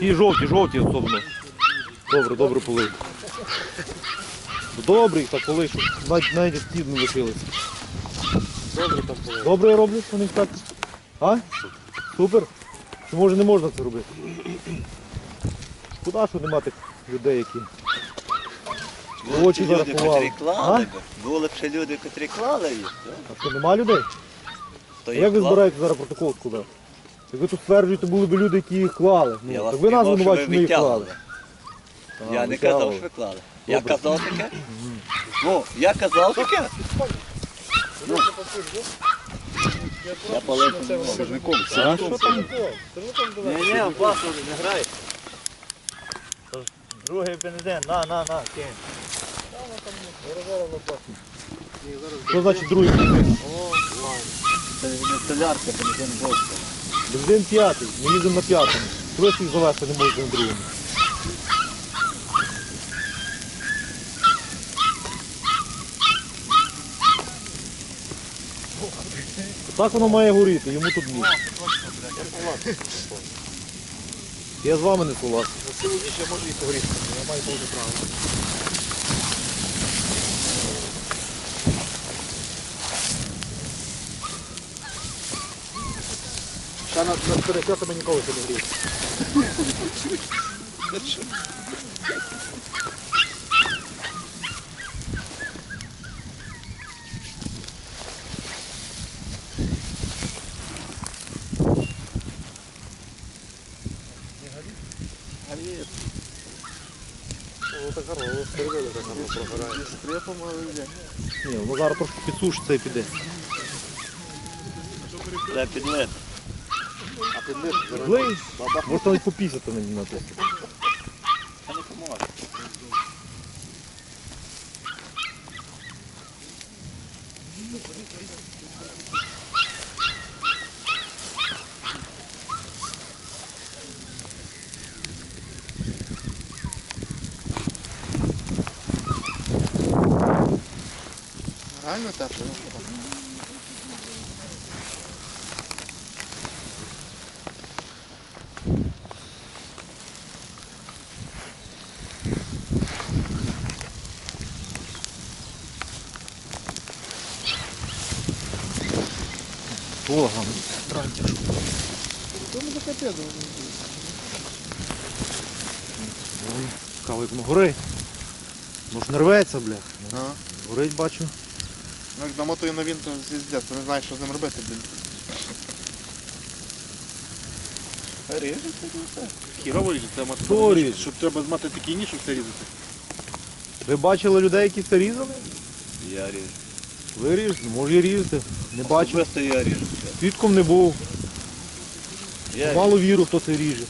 Ті жовті, жовті особливо. Добре, добре полив. Добре їх так полив, щоб навіть навіть стід не лишилися. Добре там полив. Добре я роблю, вони так. А? Супер? Чи може не можна це робити? Шкода, що нема тих людей, які. Очі люди, зарахували. котрі клали А? Були б ще люди, котрі клали їх. то- А що, нема людей? То А їх як ви клали. збираєте зараз протокол складати? Як ви тут стверджуєте, були б люди, які їх клали. Я Ну, вас так ви нас сказав, що звинувачуєте, ми їх клали. відтягували. Я не казав, що ви клали. Я Добре. казав таке. Ну, я казав таке. Ну. Я палив. А? Що там? Ні, ні, опасно, не грай. Другий бензин, на, на, на, кинь. Що значить другий бензин? Це не солярка, бензин бовка. Бензин п'ятий, ми їздимо на п'ятому. Ви їх завести не можете на другому. Так воно має горіти, йому тут місце. Я з вами не согласен. Я можу і погріти, я маю повне право. Ще на, на перехрестами ніколи ще не грів. О, так гарно, середина так гарно прогорає. Ні, воно зараз трошки підсушиться і піде. Треба підлити. А низ зараз Злий, можете навіть попісати на на те. Це не поможе. Реально тепло. Ого, Тому за капець. цікаво, як воно горить. Може не рветься, бля. Ага. Горить бачу. Ну, як намотує на він, то звіздець, ти не знаєш, що з ним робити, блін. Ріжеться і все. Хірово ріже, треба мати Хто ніж, ріже? щоб треба мати такий ніж, щоб це різати. Ви бачили людей, які це різали? Я ріжу. Ви ріжете, може і ріжете. Не бачив. Особисто я ріжу. Свідком не був. Мало віру, хто це ріже.